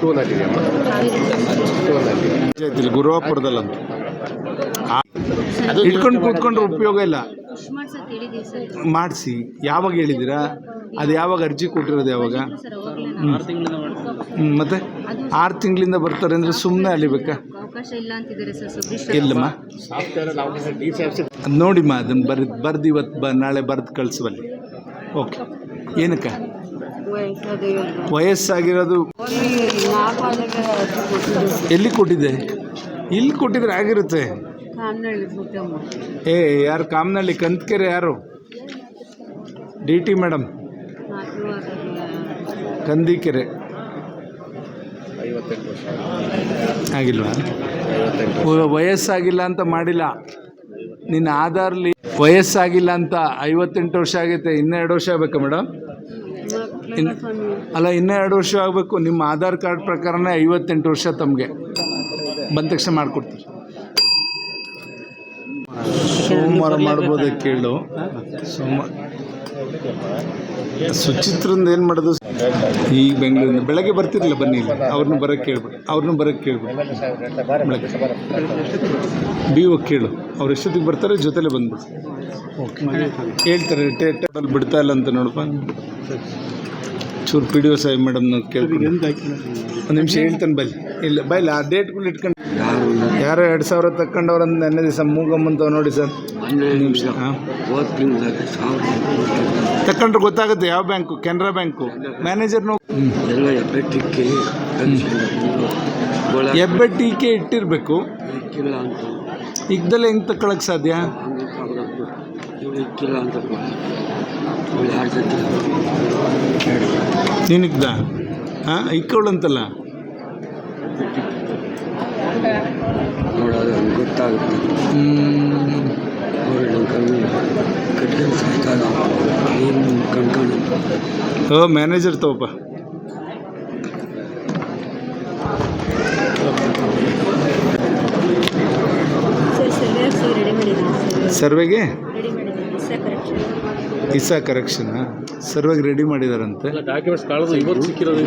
ಟೂನಲ್ಲಿ ಟೂನಲ್ಲಿ ಗುರುವಾಪುರದಲ್ಲಂತ. ಇಟ್ಕೊಂಡು ಕೂತ್ಕೊಂಡ್ರೆ ಉಪಯೋಗ ಇಲ್ಲ. ಮಾಡಿಸಿ. ಯಾವಾಗ ಹೇಳಿದ್ದೀರಾ? ಅದು ಯಾವಾಗ ಅರ್ಜಿ ಕೊಟ್ಟಿರೋದು ಯಾವಾಗ? ಮತ್ತೆ? ಆರು ತಿಂಗಳಿಂದ ಬರ್ತಾರೆ ಅಂದ್ರೆ ಸುಮ್ಮನೆ ಅಲಿಬೇಕಾ ಅವಕಾಶ ಇಲ್ಲ ಅಂತಿದ್ದಾರೆ ಸರ್ ಸುಬ್ರೀಶ್ ಇಲ್ಲಮ್ಮ. ನೋಡಿಮ್ಮ ಅದನ್ನ ಬರ್ದು ಬರ್ದು ಇವತ್ತು ಬ ನಾಳೆ ಬರ್ದು ಕಳಿಸುವಲ್ಲಿ. ಓಕೆ. ಏನಕ್ಕೆ? ವಯಸ್ಸಾಗಿರೋದು ಎಲ್ಲಿ ಕೊಟ್ಟಿದ್ದೆ? ಇಲ್ಲಿ ಕೊಟ್ಟಿದ್ರೆ ಆಗಿರುತ್ತೆ ಏ ಯಾರು ಕಾಮನಹಳ್ಳಿ ಕಂತ್ಕೆರೆ ಯಾರು? D T madam. ಕಂದಿಕೆರೆ. ಆಗಿಲ್ವಾ? ವಯಸ್ಸಾಗಿಲ್ಲ ಅಂತ ಮಾಡಿಲ್ಲ. ನಿನ್ನ ಆಧಾರ್ಲಿ ವಯಸ್ಸಾಗಿಲ್ಲ ಅಂತ ಐವತ್ತೆಂಟು ವರ್ಷ ಆಗೈತೆ ಇನ್ನೆರಡು ವರ್ಷ ಆಗಬೇಕಾ ಮೇಡಮ್? ಅಲ್ಲ ಇನ್ನೂ ಎರಡು ವರ್ಷ ಆಗಬೇಕು ನಿಮ್ಮ ಆಧಾರ್ ಕಾರ್ಡ್ ಪ್ರಕಾರನೇ ಐವತ್ತೆಂಟು ವರ್ಷ ತಮಗೆ ಬಂದ ತಕ್ಷಣ ಮಾಡಿಕೊಡ್ತೀವಿ ಸೋಮವಾರ ಮಾಡ್ಬೋದೇ ಕೇಳು ಸೋಮವಾರ ಸುಚಿತ್ರಿಂದ ಏನು ಮಾಡೋದು ಈಗ ಬೆಂಗಳೂರಿಂದ ಬೆಳಗ್ಗೆ ಬರ್ತಿರಲಿಲ್ಲ ಬನ್ನಿ ಇಲ್ಲ ಅವ್ರನ್ನ ಬರೋಕ್ಕೆ ಕೇಳ್ಬಿಟ್ಟು ಅವ್ರನ್ನ ಬರೋಕ್ಕೆ ಕೇಳ್ಬಿಟ್ಟು ಬಿ ಒ ಕೇಳು ಅವ್ರು ಎಷ್ಟೊತ್ತಿಗೆ ಬರ್ತಾರೆ ಜೊತೆಲೇ ಬಂದ್ಬಿಡು ಓಕೆ ಹೇಳ್ತಾರೆ ಟೇಟಲ್ಲಿ ಬಿಡ್ತಾ ಇಲ್ಲ ಅಂತ ನೋಡಪ್ಪ ಚೂರು ಪಿ ಡಿ ಒ ಸಾಹೇಬ್ ಮೇಡಮ್ನ ಕೇಳ್ಕೊಂಡು ಒಂದು ನಿಮಿಷ ಹೇಳ್ತಾನೆ ಬಲ್ಲಿ ಇಲ್ಲ ಬೈಲಿ ಆ ಡೇಟ್ಗಳು ಇಟ್ಕೊಂಡು. ಯಾರೋ ಎರಡು ಸಾವಿರ ತಗೊಂಡವ್ರು ಅಂತ ನೆನ್ನೆ ದಿವಸ ಮೂಗಮ್ಮಂತವ್ ನೋಡಿ ಸರ್. ಒಂದು ನಿಮಿಷ. ಹಾಂ. ಗೊತ್ತಾಗುತ್ತೆ ಯಾವ ಬ್ಯಾಂಕು? ಕೆನರಾ ಬ್ಯಾಂಕು. ಮ್ಯಾನೇಜರ್ನು ಎಲ್ಲ ಎಬ್ಬೆಟ್ಟಿಕ್ಕೆ ಎಬ್ಬೆ ಟೀಕೆ ಇಟ್ಟಿರಬೇಕು. ಇಕ್ಕಿಲ್ಲ ಅಂತ. ಇಗ್ದಲ್ಲೇ ಹೆಂಗೆ ತಗೊಳಕ್ಕೆ ಸಾಧ್ಯ? ನಿನಗ್ದ? ಹಾಂ ಇಕ್ಕವಳಂತಲ್ಲ ನೋಡೋದು ಅವ್ನಿಗೆ ಗೊತ್ತಾಗುತ್ತೆ. ಓ ಮ್ಯಾನೇಜರ್ ನಮ್ಮ ಕಮ್ಮಿ ಇಸಾ ಕರೆಕ್ಷನ್ ಸರ್ವಾಗಿ ರೆಡಿ ಮಾಡಿದಾರಂತೆ. ಡಾಕ್ಯುಮೆಂಟ್ಸ್ ಕಳೆದು ಇವತ್ತು ಸಿಕ್ಕಿರೋದು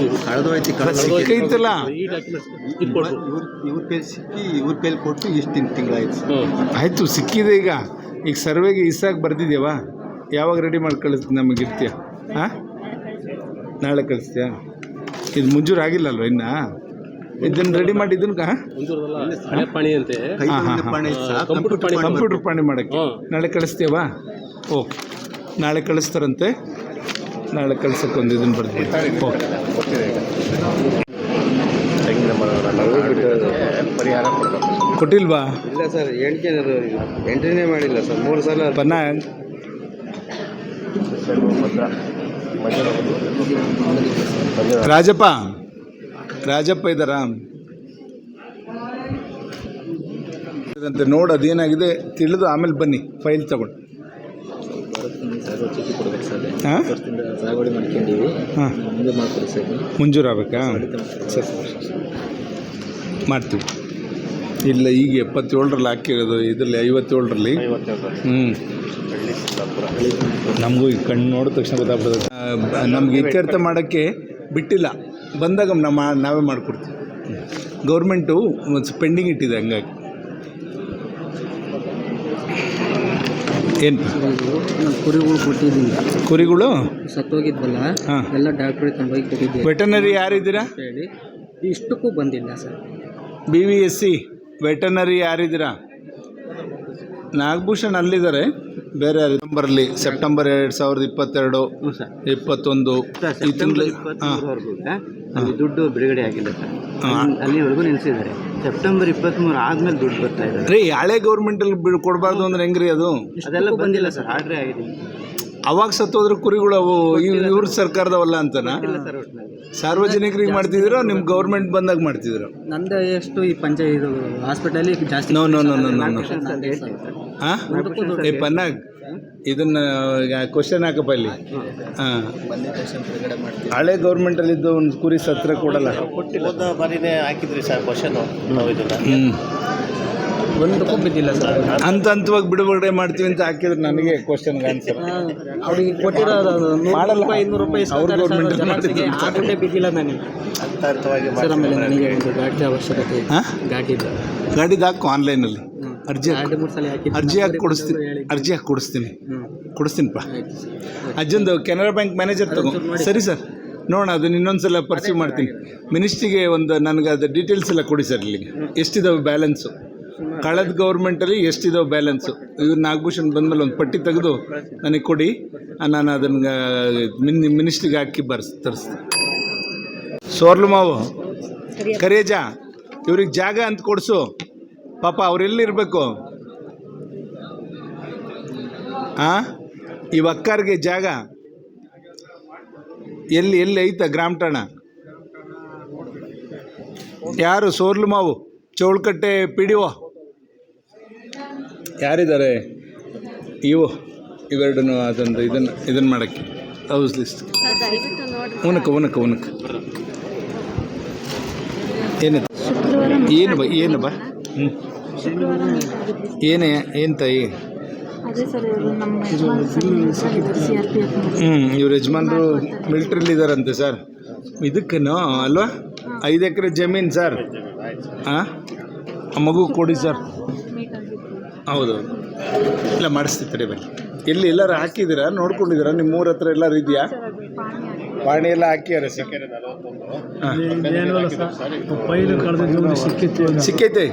ಸಿಕ್ಕೈತಲ್ಲ ಈ ಡಾಕ್ಯುಮೆಂಟ್ಸ್ ಇವ್ರ ಪೇಲ್ ಸಿಕ್ಕಿ ಇವ್ರ ಪೇಲ್ ಕೊಟ್ಟು ಇಷ್ಟು ತಿಂಗಳಾಯ್ತು. ಆಯ್ತು ಆಯಿತು ಸಿಕ್ಕಿದೆ ಈಗ. ಈಗ ಸರ್ವೆಗೆ ಇಸಾಕ್ ಬರ್ದಿದ್ಯಾವ? ಯಾವಾಗ ರೆಡಿ ಮಾಡಿ ಕಳಿಸ್ತೀನಿ ನಮಗೆ ಇರ್ತೀಯ ಹಾಂ ನಾಳೆ ಕಳಿಸ್ತೀಯಾ? ಇದು ಮುಂಜೂರು ಆಗಿಲ್ಲ ಅಲ್ವಾ ಇನ್ನ? ಇದನ್ನು ರೆಡಿ ಮಾಡಿ ಇದನ್ನ ಹಾಂ ಮುಂದೂರದಲ್ಲ ಹಳೆ ಪಾಣಿ ಅಂತೆ. ಕೈ ಹಾ, ಹಾ, ತುಂಬಿದ ಹಾ. ಪಾಣಿ ಸಹ ಕಂಪ್ಯೂಟರ್ ಪಾಣಿ ಕಂಪ್ಯೂಟರ್ ಪಾಣಿ ಮಾಡೋಕ್ಕೆ. ಹ್ಮ್. ನಾಳೆ ಕಳಿಸ್ತೀಯವಾ? ಓಕೆ. ನಾಳೆ ಕಳಿಸ್ತಾರಂತೆ. ನಾಳೆ ಕಳ್ಸಕ್ಕೆ ಒಂದು ಇದನ್ನು ಮರಗಳನ್ನ ಪರಿಹಾರ ಕೊಟ್ಟಿಲ್ವಾ? ಇಲ್ಲ ಸರ್ ಎಂಟನೇ ಎಂಟ್ರಿನೇ ಮಾಡಿಲ್ಲ ಸರ್ ಮೂರು ಸಲ. ಪನ್ನ. ರಾಜಪ್ಪ ರಾಜಪ್ಪ ಇದ್ದಾರಾ? ನೋಡಿ ಅದೇನಾಗಿದೆ ತಿಳಿದು ಆಮೇಲೆ ಬನ್ನಿ ಫೈಲ್ ತಗೊಂಡು ಹಾಂ? ಸಾಗುವಳಿ ಮಾಡ್ಕೊಂಡಿವಿ ಹಾಂ. ಮುಂದೆ ಮಾಡ್ಕೊಡಿ ಸರ್. ಮಂಜೂರು ಆಗ್ಬೇಕಾ ಸರಿ. ಮಾಡ್ತೀವಿ. ಇಲ್ಲ ಈಗ ಎಪ್ಪತ್ತೇಳರಲ್ಲಿ ಹಾಕಿರೋದು ಇದರಲ್ಲಿ ಐವತ್ತೇಳರಲ್ಲಿ. ಐವತ್ತೇಳು ಹ್ಞೂ ನಮಗೂ ಈ ಕಣ್ಣು ನೋಡಿದ ತಕ್ಷಣ ಗೊತ್ತಾಗ್ಬಿಡುತ್ತೆ. ನಮ್ಗೆ ಇತ್ಯರ್ಥ ಮಾಡೋಕ್ಕೆ ಬಿಟ್ಟಿಲ್ಲ. ಬಂದಾಗ ನಮ್ಮ ನಾವೇ ಮಾಡಿಕೊಡ್ತೀವಿ. ಗೌರ್ಮೆಂಟು ಪೆಂಡಿಂಗ್ ಇಟ್ಟಿದೆ ಹಂಗಾಗಿ. ಏನು? ಕುರಿಗಳು ಕೊಟ್ಟಿದ್ದೀನಿ. ಕುರಿಗಳು? ಸತ್ತೋಗಿದ್ವಲ್ಲ? ಹಾಂ. ಎಲ್ಲ ಡಾಕ್ಟ್ರಿಗೆ ತಂದೋಗಿ ಕೊಟ್ಟಿದ್ದೆ ವೆಟನರಿ ಯಾರಿದ್ದೀರಾ? ಹೇಳಿ. ಇಷ್ಟಕ್ಕೂ ಬಂದಿಲ್ಲ sir. B V S C veterinary ಯಾರಿದ್ದೀರಾ? Nagabhushan ಅಲ್ಲಿದ್ದಾರೆ. ಬೇರೆ ನಂಬರ್ಲಿ ಸೆಪ್ಟೆಂಬರ್ ಎರಡು ಸಾವಿರದ ಇಪ್ಪತ್ತೆರಡು ಇಪ್ಪತ್ತೊಂದು ಈ ತಿಂಗಳು ಅಲ್ಲಿ ದುಡ್ಡು ಬಿಡುಗಡೆ ಆಗಿಲ್ಲ ಸರ್. ಅಲ್ಲಿವರೆಗೂ ನಿಲ್ಸಿದ್ದಾರೆ. ಸೆಪ್ಟೆಂಬರ್ ಇಪ್ಪತ್ತ್ಮೂರು ಆದ್ಮೇಲೆ ದುಡ್ಡು ಬರ್ತಾ ಇದೆ. ರೀ ಹಳೆ ಗೌರ್ಮೆಂಟಲ್ಲಿ ಬಿಡ್ ಕೊಡಬಾರ್ದು ಅಂದ್ರೆ ಹೆಂಗ್ರಿ ಅದು? ಅದೆಲ್ಲ ಬಂದಿಲ್ಲ ಸರ್ ಆರ್ಡ್ರೇ ಆಗಿದೆ. ಅವಾಗ ಸತ್ತೋದ್ರೆ ಕುರಿಗಳು ಅವು ಇವ್- ಇವ್ರ ಸರ್ಕಾರದವಲ್ಲ ಅಂತನಾ? ಸರ್ ಒಟ್ಟಿನಲ್ಲಿ ಸಾರ್ವಜನಿಕರಿಗೆ ಮಾಡ್ತಿದ್ರು ನಿಮ್ಮ ಗೌರ್ಮೆಂಟ್ ಬಂದಾಗ ಮಾಡ್ತಿದ್ರು ನಂದು ಎಷ್ಟು ಈ ಪಂಚಾಯತ್ ಹಾಸ್ಪಿಟಲ್ ಜಾಸ್ತಿ no no no no no no ನಂದೇ ಸರ್. ಹಾಂ ಏ ಪನ್ನಾಗ್. ಇದನ್ನ ಕ್ವಶನ್ ಹಾಕಪ್ಪ ಇಲ್ಲಿ. ಹಾಂ ಹಳೆ ಗೌರ್ಮೆಂಟಲ್ಲಿದ್ದು ಒಂದು ಕುರಿ ಸತ್ರ ಕೊಡಲ್ಲ. ಹೋದ ಬಾರಿನೇ ಹಾಕಿದ್ರಿ ಸರ್ ಕ್ವಶನ್ ನಾವು ಇದನ್ನ. ಹ್ಞೂ ಒಂದಕ್ಕೂ ಬಿದ್ದಿಲ್ಲ ಸರ್. ಹಂತ ಹಂತವಾಗಿ ಬಿಡುಗಡೆ ಮಾಡ್ತೀವಿ ಅಂತ ಹಾಕಿದ್ರೆ ನನಗೆ ಕ್ವಶನ್ ಆನ್ಸರ್ ಅವ್ರಿಗೆ ಕೊಟ್ಟಿರೋ ನೂರು. ರೂಪಾಯಿ ಇನ್ನೂರು ರೂಪಾಯಿ. ಆ ಬಿದ್ದಿಲ್ಲ ನನಗೆ. ಸರ್ ಆಮೇಲೆ ನನಗೆ ಒಂದು ಗಾಡಿ ಅವಶ್ಯಕತೆ. ಇದೆ. ಹಾಂ ಗಾಡಿದು ಗಾಡಿದು ಹಾಕು ಆನ್ಲೈನಲ್ಲಿ ಅರ್ಜಿ ಹಾಕು ಅರ್ಜಿ ಹಾಕಿ ಕೊಡಿಸ್ತೀನಿ. ಅರ್ಜಿ ಹಾಕಿ ಕೊಡಿಸ್ತೀನಿ. ಕೊಡಿಸ್ತೀನಿಪ್ಪ ಅಜ್ಜಂದು ಕೆನರಾ ಬ್ಯಾಂಕ್ ಮ್ಯಾನೇಜರ್ ತಗೋ. ಸರಿ ಸರ್. ನೋಡೋಣ ಅದನ್ನ ಇನ್ನೊಂದು ಸಲ ಪರ್ಸ್ಯೂ ಮಾಡ್ತೀನಿ. ಮಿನಿಸ್ಟ್ರಿಗೆ ಒಂದು ನನಗೆ ಅದು ಡೀಟೇಲ್ಸ್ ಎಲ್ಲ ಕೊಡಿ ಸರ್ ಇಲ್ಲಿಗೆ. ಎಷ್ಟಿದಾವೆ ಬ್ಯಾಲೆನ್ಸು? ಕಳೆದ ಗೌರ್ಮೆಂಟಲ್ಲಿ ಎಷ್ಟಿದಾವೆ ಬ್ಯಾಲೆನ್ಸು? ಇವ್ರು ನಾಗಭೂಷಣ್ ಬಂದಮೇಲೆ ಒಂದು ಪಟ್ಟಿ ತೆಗೆದು ನನಗೆ ಕೊಡಿ. ನಾನು ಅದನ್ನು ಮಿನ್ ಮಿನಿಸ್ಟ್ರಿಗೆ ಹಾಕಿ ಬರ್ಸ್ ತರಿಸ್ತೀನಿ. ಸೋರ್ಲು ಮಾವು. ಕರೇಜಾ ಇವ್ರಿಗೆ ಜಾಗ ಅಂತ ಕೊಡಿಸು. ಪಾಪ ಅವರೆಲ್ಲಿರಬೇಕು ಆ? ಈ ಒಕ್ಕಾರ್ಗೆ ಜಾಗ ಎಲ್ಲಿ ಎಲ್ಲಿ ಐತ ಗ್ರಾಮ ಠಾಣ ಯಾರು ಸೋರ್ಲು ಮಾವು? ಚೌಳ್ಕಟ್ಟೆ ಪಿ ಡಿ ಒ ಯಾರಿದ್ದಾರೆ? ಇವು. ಇವೆರಡನ್ನು ಅದೊಂದು ಇದನ್ನು ಇದನ್ನು ಮಾಡಕ್ಕೆ. House list. ಉನಕ ಉನಕ ಉನಕ ಏನಿದೆ? ಏನು ಬಾ ಏನು ಬಾ? ಏನೇ ಏನು ತಾಯಿ? ಹ್ಞೂ ಇವ್ರ ಯಜಮಾನ್ರು ಮಿಲ್ಟ್ರಿಲಿದಾರಂತೆ ಸರ್. ಇದಕ್ಕೇನೋ ಅಲ್ವಾ? ಐದು ಎಕರೆ ಜಮೀನು ಸರ್. ಹಾಂ ಆ ಮಗು ಕೊಡಿ ಸರ್. ಹೌದು. ಇಲ್ಲ ಮಾಡಿಸ್ತಿತ್ತು ರೀ ಬನ್ನಿ. ಎಲ್ಲಿ ಎಲ್ಲರೂ ಹಾಕಿದ್ದೀರಾ? ನೋಡ್ಕೊಂಡಿದ್ದೀರಾ? ನಿಮ್ಮ ಊರ ಹತ್ರ ಎಲ್ಲರೂ ಇದೆಯಾ? ಪಾಣಿ ಎಲ್ಲ ಹಾಕ್ಯಾರ ಸರ್. ಸಿಕ್ಕೈತೆ?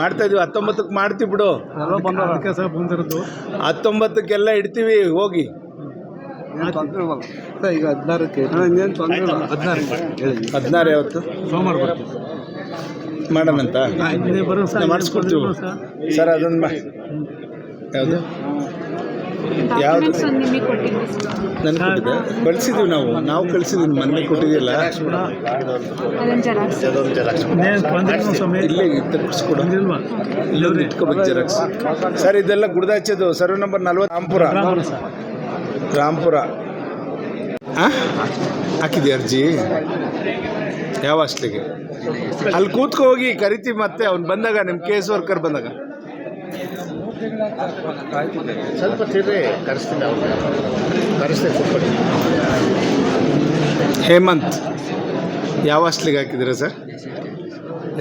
ಮಾಡ್ತಾ ಇದೀವಿ. ಹತ್ತೊಂಬತ್ತಕ್ಕೆ ಮಾಡ್ತೀವಿ ಬಿಡು. ಹತ್ತೊಂಬತ್ತಕ್ಕೆಲ್ಲ ಇಡ್ತೀವಿ. ಹೋಗಿ. ಈಗ ಹದಿನಾರಕ್ಕೆ. ಹದಿನಾರು ಯಾವತ್ತು? ಸೋಮವಾರ ಮಾಡೋಣಂತ? ಮಾಡಿಸ್ಕೊಡ್ತೀವಿ. ಸರ್ ಅದೊಂದು ಮಾ ಯಾವುದು? ಯಾವುದು? ನನಗೆ ಕೊಟ್ಟಿದ್ದೆ ಕಳಿಸಿದ್ದೀವಿ ನಾವು. ನಾವು ಕಳಿಸಿದ್ದೀವಿ ಮನೆ ಕೊಟ್ಟಿದೆಯಲ್ಲ? ಅದೊಂದು ಜೆರಾಕ್ಸ್. ಅದೊಂದು ಜೆರಾಕ್ಸ್ ಇಲ್ಲೇ ತಪ್ಪಿಸ್ಕೊಡು ಇಲ್ಲೊಂದು ಇಟ್ಕೋಬೇಕು ಜೆರಾಕ್ಸ್. ಸರ್ ಇದೆಲ್ಲ ಗುಡ್ದಾಚದು ಸರ್ವೆ ನಂಬರ್ ನಲ್ವತ್ತು ರಾಮ್ಪುರ. ರಾಮ್ಪುರ ಆ? ಹಾಕಿದ್ಯಾ ಅರ್ಜಿ? ಯಾವ ಅಷ್ಟಿಗೆ ಅಲ್ಲಿ ಕೂತ್ಕೊ ಹೋಗಿ ಕರಿತೀವಿ ಮತ್ತೆ ಅವ್ನು ಬಂದಾಗ ನಿಮ್ಮ ಕೇಸ್ ವರ್ಕರ್ ಬಂದಾಗ. ಸ್ವಲ್ಪ ತಿರ್ರಿ ಕರೆಸ್ತೀನಿ ಅವ್ರು. ಕರೆಸ್ತೀನಿ ಸ್ವಲ್ಪ ಹೇಮಂತ್, ಯಾವ ಹಾಸ್ಟ್ಲಿಗೆ ಹಾಕಿದ್ದೀರಾ sir?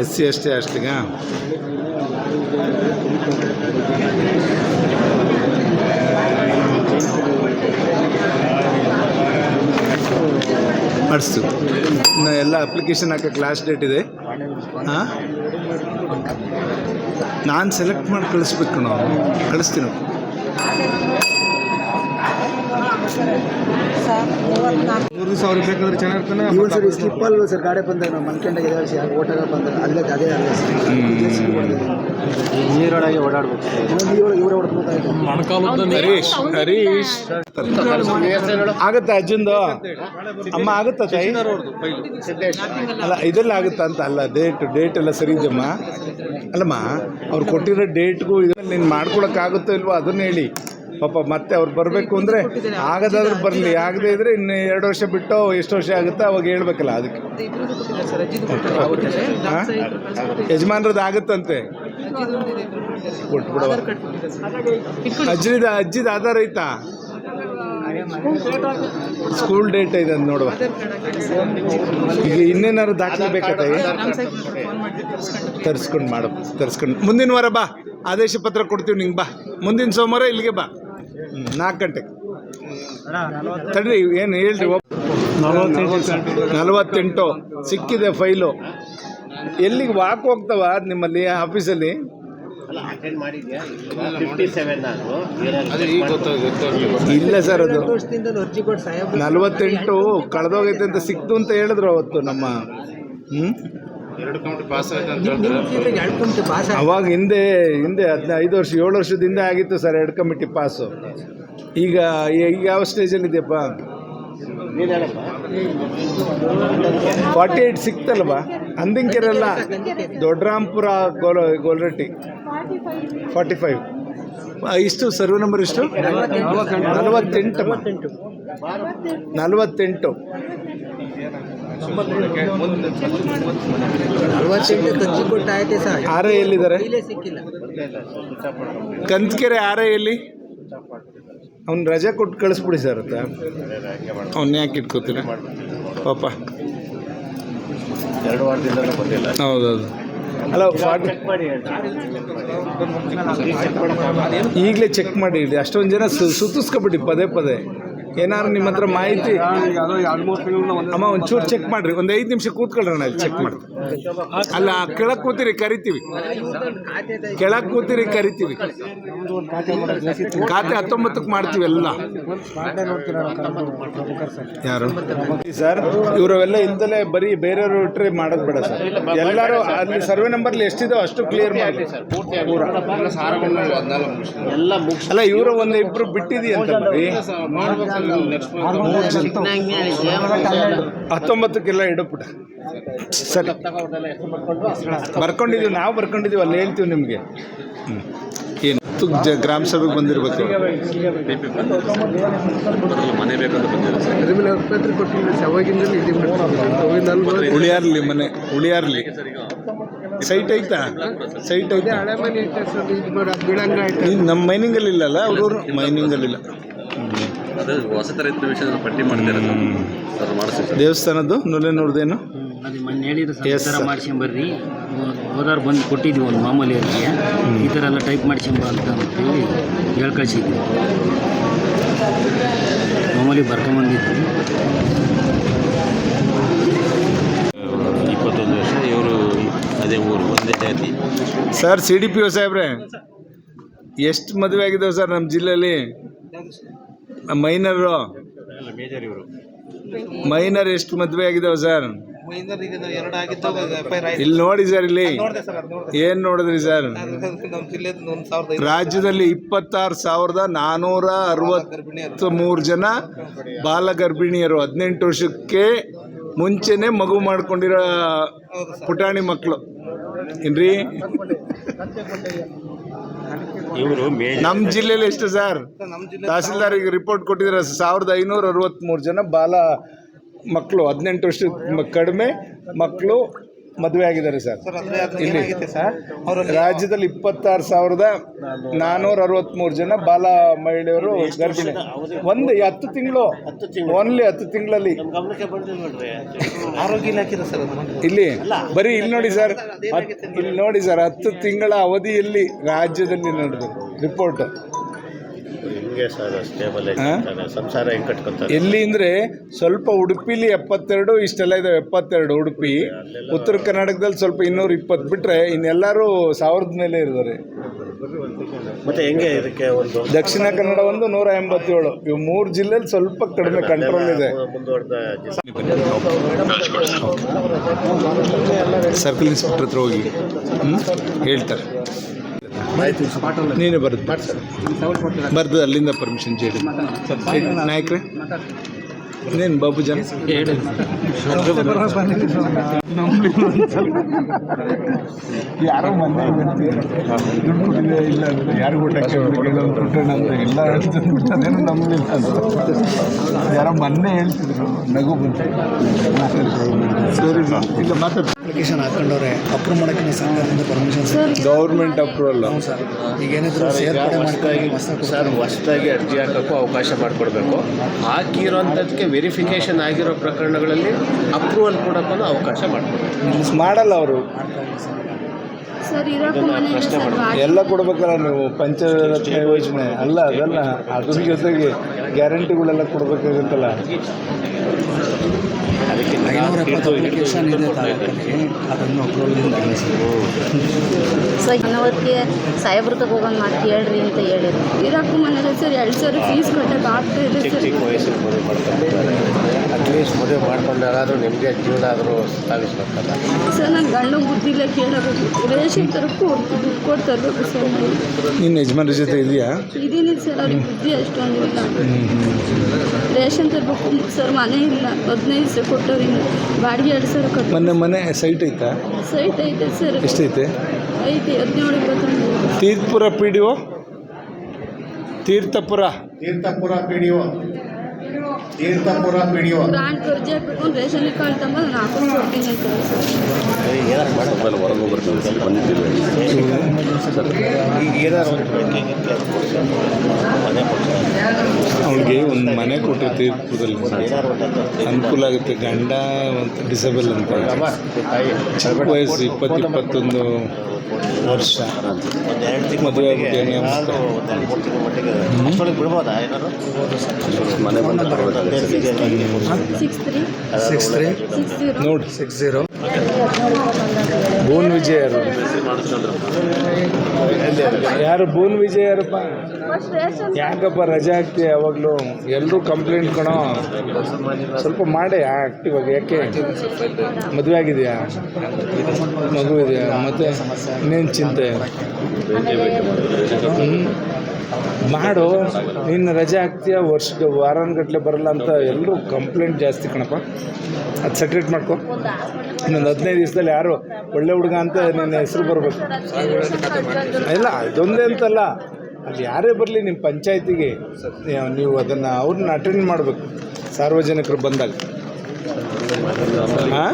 S C, S T ಹಾಸ್ಟ್ಲಿಗಾ? ಮಾಡಿಸ್ತೀವಿ ಇನ್ನು ಎಲ್ಲ ಅಪ್ಲಿಕೇಶನ್ ಹಾಕೋಕ್ಕೆ ಲಾಸ್ಟ್ ಡೇಟ್ ಇದೆ. ಹಾಂ? ನಾನು ಸೆಲೆಕ್ಟ್ ಮಾಡಿ ಕಳಿಸ್ಬೇಕು ನಾವು. ಕಳಿಸ್ತೀನಿ. ಮೂರು ಸಾವಿರ ಬೇಕಾದ್ರೆ ಚೆನ್ನಾಗಿರ್ತಾನೆ? ಇವನ್ ಸರ್ ಸ್ಲಿಪ್ ಅಲ್ವ ಸರ್ ಗಾಡಿ ಬಂದಾಗ ನಾವು ಮನ್ಕೊಂಡಾಗ ಎದುರಿಸಿ ಆಗ ಓಟಾಗ ಬಂದಾಗ ಅಲ್ಲೇ ಅದೇ ಅಲ್ಲ ಸರ್. ನೀರೊಳಗೆ ಓಡಾಡ್ಬೇಕು. ನೀರೊಳಗೆ ಇವರೇ ಹೊಡ್ಬೇಕಾಯ್ತು ಹರೀಶ್ ಹರೀಶ್. ಆಗತ್ತಾ ಅಜ್ಜಂದು ಅಮ್ಮ ಆಗುತ್ತಾ ತಾಯಿ? ಅಲ್ಲ ಇದೆಲ್ಲ ಆಗುತ್ತಾ ಅಂತ? ಅಲ್ಲ ಡೇಟ್ ಡೇಟ್ ಎಲ್ಲ ಸರಿ ಇದೆಯಮ್ಮ? ಅಲ್ಲಮ್ಮ ಅವ್ರು ಕೊಟ್ಟಿರೋ ಡೇಟ್ಗೂ ಇದರಲ್ಲಿ ನೀನು ಮಾಡ್ಕೊಳಕ್ಕಾಗುತ್ತೋ ಇಲ್ವೋ ಅದನ್ನ ಹೇಳಿ. ಪಾಪ ಮತ್ತೆ ಅವ್ರು ಬರಬೇಕು ಅಂದರೆ ಆಗದಾದ್ರೂ ಬರಲಿ, ಆಗದೇ ಇದ್ರೆ ಇನ್ನು ಎರಡು ವರ್ಷ ಬಿಟ್ಟು ಎಷ್ಟು ವರ್ಷ ಆಗುತ್ತೋ ಅವಾಗ ಹೇಳ್ಬೇಕಲ್ಲ ಅದಕ್ಕೆ. ಯಜಮಾನ್ರದ್ದು ಆಗುತ್ತಂತೆ. ಅಜ್ಜಿದ ಅಜ್ಜಿದ ಆಧಾರ ಐತಾ? ಸ್ಕೂಲ್ ಡೇಟ್ ಇದೆ ಅಂತ ನೋಡುವ. ಈಗ ಇನ್ನೇನಾದ್ರು ದಾಖಲೆ ಬೇಕಾ ತರ್ಸ್ಕೊಂಡು ಮಾಡು, ತರಿಸ್ಕೊಂಡು. ಮುಂದಿನ ವಾರ ಬಾ. ಆದೇಶ ಪತ್ರ ಕೊಡ್ತೀವಿ ನಿಂಗೆ, ಬಾ. ಮುಂದಿನ ಸೋಮವಾರ ಇಲ್ಲಿಗೆ ಬಾ. ನಾಲ್ಕು ಗಂಟೆಗೆ. ತಡ್ರಿ ಏನು ಹೇಳ್ರಿ ನಲವತ್ತೆಂಟು ಸಿಕ್ಕಿದೆ ಫೈಲು. ಎಲ್ಲಿಗೆ ವಾಕ್ ಹೋಗ್ತಾವ ನಿಮ್ಮಲ್ಲಿ ಆಫೀಸಲ್ಲಿ? ಇಲ್ಲ ಸರ್ ಅದು. ನಲವತ್ತೆಂಟು ಕಳೆದೋಗೈತೆ ಅಂತ ಸಿಕ್ತು ಅಂತ ಹೇಳಿದ್ರು ಅವತ್ತು ನಮ್ಮ ಹ್ಞೂ ಎರಡು ಕೌಂಟ್ ಪಾಸ್ ಆಯ್ತು ಅಂತ ಎರಡು ಕಂತು ಪಾಸ್ ಅವಾಗ ಹಿಂದೆ ಹಿಂದೆ ಹದಿನೈದು ಐದು ವರ್ಷ ಏಳು ವರ್ಷದಿಂದ ಆಗಿತ್ತು ಸರ್ ಎರಡು ಕಮಿಟಿ ಪಾಸು ಈಗ ಈಗ ಯಾವ ಸ್ಟೇಜಲ್ಲಿ ಇದೆಯಪ್ಪ? ಫಾರ್ಟಿ ಏಯ್ಟ್ ಸಿಕ್ತಲ್ವಾ? ಅಂದಿಂಕೆರೆಲ್ಲ ದೊಡ್ಡರಾಂಪುರ ಗೋಲ ಗೋಲ್ರಟ್ಟಿ ಫಾರ್ಟಿ ಫೈವ್ ಇಷ್ಟು ಸರ್ವೆ ನಂಬರ್ ಇಷ್ಟು? ನಲವತ್ತೆಂಟು. ನಲವತ್ತೆಂಟು ಕಜ್ಜಿ ಕೊಟ್ಟು ಆಯ್ತೆ ಸರ್ ಆರ್ ಎಲ್ಲಿದ್ದಾರೆ ಕಂತ್ಕೆರೆ ಆರೆ ಎಲ್ಲಿ ಅವ್ನ ರಜೆ ಕೊಟ್ಟು ಕಳಿಸ್ಬಿಡಿ ಸರ್ ಅಂತ ಅವ್ನ ಯಾಕೆ ಇಟ್ಕೋತೀರ ಪಾಪ. ಎರಡು ವಾರದಿಂದ ಬಂದಿಲ್ಲ ಹೌದೌದು. ಅಲ್ಲ ಈಗಲೇ ಚೆಕ್ ಮಾಡಿ ಇಡಿ ಅಷ್ಟೊಂದು ಜನ ಸು ಸುತ್ತಿಸ್ಕೊಬಿಡಿ ಪದೇ ಪದೇ. ಏನಾದ್ರು ನಿಮ್ಮ ಹತ್ರ ಮಾಹಿತಿ? ಅಮ್ಮ ಒಂಚೂರು ಚೆಕ್ ಮಾಡಿರಿ. ಒಂದು ಐದು ನಿಮಿಷ ಕೂತ್ಕೊಳ್ಳೋಣ ಅಲ್ಲಿ ಚೆಕ್ ಮಾಡಿ ಅಲ್ಲ ಕೆಳಗೆ ಕೂತಿರಿ ಕರಿತೀವಿ. ಕೆಳಗೆ ಕೂತಿರಿ ಕರಿತೀವಿ. ಖಾತೆ ಹತ್ತೊಂಬತ್ತಕ್ಕೆ ಮಾಡ್ತೀವಿ ಎಲ್ಲ. ಯಾರು? ಸರ್ ಇವರವೆಲ್ಲ ಇಲ್ದಲೆ ಬರೀ ಬೇರೆಯವರು ಇಟ್ಟರೆ ಮಾಡೋದು ಬೇಡ ಸರ್. ಎಲ್ಲರೂ ಅಲ್ಲಿ ಸರ್ವೆ ನಂಬರ್ಲಿ ಎಷ್ಟಿದೋ ಅಷ್ಟು ಕ್ಲಿಯರ್ ಮಾಡಿ. ಪೂರ. ಎಲ್ಲ ಮುಗಿಸ್ ಅಲ್ಲ ಇವರು ಒಂದು ಇಬ್ರು ಬಿಟ್ಟಿದೆಯಂತ ಬರೀ. ಹತ್ತೊಂಬತ್ತಕ್ಕೆಲ್ಲ ಇಡಪುಟ ಸರಿ. ಬರ್ಕೊಂಡಿದ್ದೀವಿ ನಾವು ಬರ್ಕೊಂಡಿದ್ದೀವಿ ಅಲ್ಲಿ ಹೇಳ್ತೀವಿ ನಿಮಗೆ. ಹ್ಞೂ ಏನು? ಹತ್ತು ಜ ಗ್ರಾಮ ಸಭೆಗೆ ಬಂದಿರ್ಬೇಕು. ಉಳಿಯಾರ್ಲಿ ಮನೆ ಉಳಿಯಾರ್ಲಿ. ಸೈಟ್ ಐತಾ ಸೈಟ್ ಐತಾ ನಮ್ಮ ಮೈನಿಂಗಲ್ಲಿ ಇಲ್ಲಲ್ಲ ಅವ್ರವ್ರು ಮೈನಿಂಗಲ್ಲಿಲ್ಲ ಅದು ಹೊಸ ರೈತರ ವಿಷಯದಲ್ಲಿ ಪಟ್ಟಿ ಮಾಡ್ತಾರೆ ಸರ್ ಮಾಡಿಸಿ ದೇವಸ್ಥಾನದ್ದು ನೊಲೆನೂರ್ದೇನು ಅದು ಮೊನ್ನೆ ಹೇಳಿದ್ರು ಸರ್ ಈ Yes, ಥರ sir. ಮಾಡ್ಸ್ಕೊಂಬರ್ರಿ. ಹೋದಾರು ಬಂದು ಕೊಟ್ಟಿದ್ವಿ ಒಂದು ಮಾಮೂಲಿ ಅವ್ರಿಗೆ. ಈ ಥರ ಎಲ್ಲ ಟೈಪ್ ಮಾಡ್ಸ್ಕೊಂಬ ಅಂತ ಹೇಳಿ ಹೇಳಿ ಕಳಿಸಿದ್ವಿ. ಮಾಮೂಲಿ ಬರ್ಕೊಂಬಂದಿದ್ವಿ. ಇಪ್ಪತ್ತೊಂದು ವರ್ಷ ಇವರು ಅದೇ ಊರು ಒಂದೇ ಜಾತಿ. Sir C D P O ಸಾಹೇಬ್ರೆ ಎಷ್ಟು ಮದುವೆ ಆಗಿದ್ದಾವೆ ಸರ್ ನಮ್ಮ ಜಿಲ್ಲೆಯಲ್ಲಿ? ಮೈನರು ಮೇಜರ್ ಇವರು. ಮೈನರ್ ಎಷ್ಟು ಮದುವೆ ಆಗಿದಾವೆ ಸರ್? ಇಲ್ಲಿ ನೋಡಿ ಸರ್ ಇಲ್ಲಿ. ಏನ್ ಏನು ನೋಡಿದ್ರಿ ಸರ್? ರಾಜ್ಯದಲ್ಲಿ ಇಪ್ಪತ್ತಾರು ಸಾವಿರದ ನಾನೂರ ಅರವತ್ತು ಮೂರು ಜನ ಬಾಲ ಗರ್ಭಿಣಿಯರು. ಹದಿನೆಂಟು ವರ್ಷಕ್ಕೆ ಮುಂಚೆನೆ ಮಗು ಮಾಡ್ಕೊಂಡಿರೋ ಪುಟಾಣಿ ಮಕ್ಕಳು ಏನ್ರಿ? ಇವರು ನಮ್ಮ ಜಿಲ್ಲೆಯಲ್ಲಿ ಎಷ್ಟು ಸರ್? ತಹಸೀಲ್ದಾರಿಗೆ ರಿಪೋರ್ಟ್ ಕೊಟ್ಟಿದ್ದಾರೆ ಸಾವಿರದ ಐನೂರ ಅರವತ್ತ್ಮೂರು ಜನ ಬಾಲ ಮಕ್ಕಳು ಹದಿನೆಂಟು ವರ್ಷ ಕಡಿಮೆ ಮಕ್ಕಳು ಮದುವೆ ಆಗಿದ್ದಾರೆ ಸರ್. ಇಲ್ಲಿ ರಾಜ್ಯದಲ್ಲಿ ಇಪ್ಪತ್ತಾರು ಸಾವಿರದ ನಾನ್ನೂರ ಅರವತ್ತ್ಮೂರು ಜನ ಬಾಲ ಮಹಿಳೆಯರು ಗರ್ಭಿಣಿ. ಒಂದು ಹತ್ತು ತಿಂಗಳು. ಓನ್ಲಿ ಹತ್ತು ತಿಂಗಳಲ್ಲಿ. ಆರೋಗ್ಯ ಇಲ್ಲಿ ಬರೀ ಇಲ್ಲಿ ನೋಡಿ ಸರ್ ಇಲ್ಲಿ ನೋಡಿ ಸರ್ ಹತ್ತು ತಿಂಗಳ ಅವಧಿಯಲ್ಲಿ ರಾಜ್ಯದಲ್ಲಿ ನೋಡಿದ್ರು ರಿಪೋರ್ಟ್. ಹಿಂಗೆ ಸರ್ ಸ್ಟೇಬಲ್ ಹಾ? ಸಂಸಾರ ಹೆಂಗ್ ಕಟ್ಕೊಂತಾರೆ? ಎಲ್ಲಿ ಅಂದರೆ ಸ್ವಲ್ಪ ಉಡುಪಿಲಿ ಎಪ್ಪತ್ತೆರಡು ಇಷ್ಟೆಲ್ಲ ಇದಾವೆ ಎಪ್ಪತ್ತೆರಡು ಉಡುಪಿ. ಉತ್ತರ ಕರ್ನಾಟಕದಲ್ಲಿ ಸ್ವಲ್ಪ ಇನ್ನೂರು ಇಪ್ಪತ್ತು ಬಿಟ್ಟರೆ ಇನ್ನೆಲ್ಲರೂ ಸಾವಿರದ ಮೇಲೆ ಇದ್ದಾರೆ. ಮತ್ತೆ ಹೆಂಗೆ ಇದಕ್ಕೆ ಒಂದು? ದಕ್ಷಿಣ ಕನ್ನಡ ಒಂದು ನೂರ ಎಂಬತ್ತೇಳು. ಇವು ಮೂರು ಜಿಲ್ಲೆಯಲ್ಲಿ ಸ್ವಲ್ಪ ಕಡಿಮೆ ಕಂಟ್ರೋಲ್ ಇದೆ. ಸರ್ಕಲ್ ಇನ್ಸ್ಪೆಕ್ಟರ್ ಹತ್ರ ಹೋಗಿ. ಹ್ಮ್? ಹೇಳ್ತಾರೆ. ನೀನೇ ಬರುತ್ತೆ ಬರ್ದು ಅಲ್ಲಿಂದ ಪರ್ಮಿಷನ್ ಹೇಳಿ ನಾಯಕ್ರೆ? ಇನ್ನೇನು ಬಾಬು ಜನ? ಯಾರೋ ಮೊನ್ನೆ ದುಡ್ಡು ಕೊಟ್ಟಿದೆ ಇಲ್ಲ ಅಂದ್ರೆ ಯಾರು ಊಟಕ್ಕೆ ಅಂತ ಎಲ್ಲ ಅದೇನು ನಂಬಲಿಲ್ಲ ಅದು ಯಾರೋ ಮೊನ್ನೆ ಹೇಳ್ತಿದ್ರು. ನಗು ಬಂತು. ಸರಿ ಸರ್. ಈಗ ಮಾತಾಡ್ತೀನಿ ಅಪ್ಲಿಕೇಶನ್ ಹಾಕೊಂಡವ್ರೆ ಅಪ್ರೂವ್ ಮಾಡೋಕ್ಕೆ ಸರ್ಕಾರದಿಂದ permission sir. Government approval sir. ಈಗ ಏನಿದ್ರು ಸೇರ್ಪಡೆ ಸರ್ ಹೊಸದಾಗಿ ಅರ್ಜಿ ಹಾಕೋಕ್ಕೂ ಅವಕಾಶ ಮಾಡಿಕೊಡ್ಬೇಕು. ಹಾಕಿರೋಂಥದ್ದಕ್ಕೆ ವೆರಿಫಿಕೇಷನ್ ಆಗಿರೋ ಪ್ರಕರಣಗಳಲ್ಲಿ ಅಪ್ರೂವಲ್ ಕೊಡೋಕ್ಕೂ ಅವಕಾಶ ಮಾಡಿಕೊಡ್ಬೇಕು. ಮಾಡಲ್ಲ ಅವರು. ಎಲ್ಲ ಕೊಡ್ಬೇಕಲ್ಲ ನೀವು ಪಂಚರತ್ನ ಯೋಜನೆ. ಅಲ್ಲ ಅದನ್ನ ಅದ್ರ ಜೊತೆಗೆ ಗ್ಯಾರಂಟಿಗಳೆಲ್ಲ ಕೊಡ್ಬೇಕಾಗುತ್ತಲ್ಲ. ಐನೂರ ಅಪ್ಲಿಕೇಶನ್ ಇದೆ ತಾಲೂಕಲ್ಲಿ. ಅದನ್ನು ಸರ್ ಸರ್ ಇನ್ನೊತ್ತಿಗೆ ಸಾಹೇಬ್ರ ತಗೋಬಂದು ಮಾಡಿ ಕೇಳ್ರಿ ಅಂತ ಹೇಳಿದ್ರು. ಇರೋಕ್ಕೂ ಮನೇಲಿ ಸರ್ ಎರಡು ಸಾವಿರ ಫೀಸ್ ಕಟ್ಟಕ್ಕೆ ಆಗ್ತಾ ಇದೆ ಚಿಕ್ಕ ಸರ್ ಚಿಕ್ಕ ವಯಸ್ಸಿಗೆ ಮದುವೆ ಮಾಡ್ತಾರೆ ಅಟ್ಲೀಸ್ಟ್ ಮದುವೆ ಮಾಡ್ಕೊಂಡಾದ್ರೂ ನಿಮಗೆ ಜೀವನ ಆದರೂ ಸಾಗಿಸ್ಬೇಕಲ್ಲ. ಸರ್ ನನ್ನ ಗಂಡ ಬುದ್ಧಿಲ್ಲ ಕೇಳಬೇಕು ರೇಷನ್ ತರಕ್ಕೂ ದುಡ್ಡು ತರಬೇಕು ಸರ್ ನಾನು ನಿನ್ನ ಯಜಮಾನ್ರ ಜೊತೆ ಇದೆಯಾ ಇದೀನಿ ಸರ್ ಅವ್ರಿಗೆ ಬುದ್ಧಿ ಅಷ್ಟೊಂದಿಲ್ಲ ರೇಷನ್ ತರಬೇಕು ಸರ್ ಮನೆ ಇಲ್ಲ. ಹದಿನೈದು ಕೊಟ್ಟವ್ರಿಂದ ಬಾಡಿಗೆ ಎರಡು ಸಾವಿರ ಕಟ್ಟು. ಮೊನ್ನೆ ಮನೆ ಸೈಟ್ ಐತಾ? ಸೈಟ್ ಐತೆ ಸರ್. ಎಷ್ಟೈತೆ? ಐತೆ ಹದಿನೇಳು ಇಪ್ಪತ್ತೊಂದು. Theerthapura P D O Theerthapura? Theerthapura P D O Theerthapura PDO ration card ನಾನು ಅಂತ ಅವಳಿಗೆ ಒಂದು ಮನೆ ಕೊಟ್ಟ ತೀರ್ಪುದಲ್ಲಿ ಅನುಕೂಲ ಆಗುತ್ತೆ. ಗಂಡ ಒಂದು ಡಿಸೇಬಲ್ ಅಂತ. ಚಿಕ್ಕ ವಯಸ್ಸು ಇಪ್ಪತ್ತು ಇಪ್ಪತ್ತೊಂದು ವರ್ಷ. ಮದುವೆ ಆಗ್ಬಿಟ್ಟು? ಮನೆ ಬಂದ six three six three six zero ನೋಡಿ ಸಿಕ್ಸ್ ಜೀರೋ ಭೂನ್ ವಿಜಯರು ಯಾರು? ಭೂನ್ ವಿಜಯರಪ್ಪ ವಿಜಯ್ ಯಾರಪ್ಪ? ಯಾಕಪ್ಪ ರಜೆ ಹಾಕ್ತೀಯ ಯಾವಾಗಲೂ? ಎಲ್ಲರೂ ಕಂಪ್ಲೇಂಟ್ ಕಣೋ. ಸ್ವಲ್ಪ ಮಾಡಿ ಆಕ್ಟಿವ್ ಆಗಿ. ಯಾಕೆ? ಮದುವೆ ಆಗಿದೆಯಾ? ಮಗು ಇದೆಯಾ? ಮತ್ತೆ ಇನ್ನೇನು ಚಿಂತೆ? ಹ್ಮ್? ಮಾಡು ನೀನು ರಜೆ ಹಾಕ್ತೀಯ ವರ್ಷಕ್ಕೆ ವಾರಾನ್ಗಟ್ಲೆ ಬರಲ್ಲ ಅಂತ ಎಲ್ಲರೂ ಕಂಪ್ಲೇಂಟ್ ಜಾಸ್ತಿ ಕಣಪ್ಪ. ಅದು ಸೆಕ್ರೆಟ್ ಮಾಡ್ಕೊ. ಇನ್ನೊಂದು ಹದಿನೈದು ದಿವಸದಲ್ಲಿ ಯಾರು ಒಳ್ಳೆ ಹುಡುಗ ಅಂತ ನನ್ನ ಹೆಸರು ಬರಬೇಕು. ಇಲ್ಲ ಅದೊಂದೇ ಅಂತಲ್ಲ. ಅಲ್ಲಿ ಯಾರೇ ಬರಲಿ ನಿಮ್ಮ ಪಂಚಾಯತಿಗೆ. ನೀವು ಅದನ್ನು ಅವ್ರನ್ನ ಅಟೆಂಡ್ ಮಾಡಬೇಕು. ಸಾರ್ವಜನಿಕರು ಬಂದಾಗ. ಹಾಂ?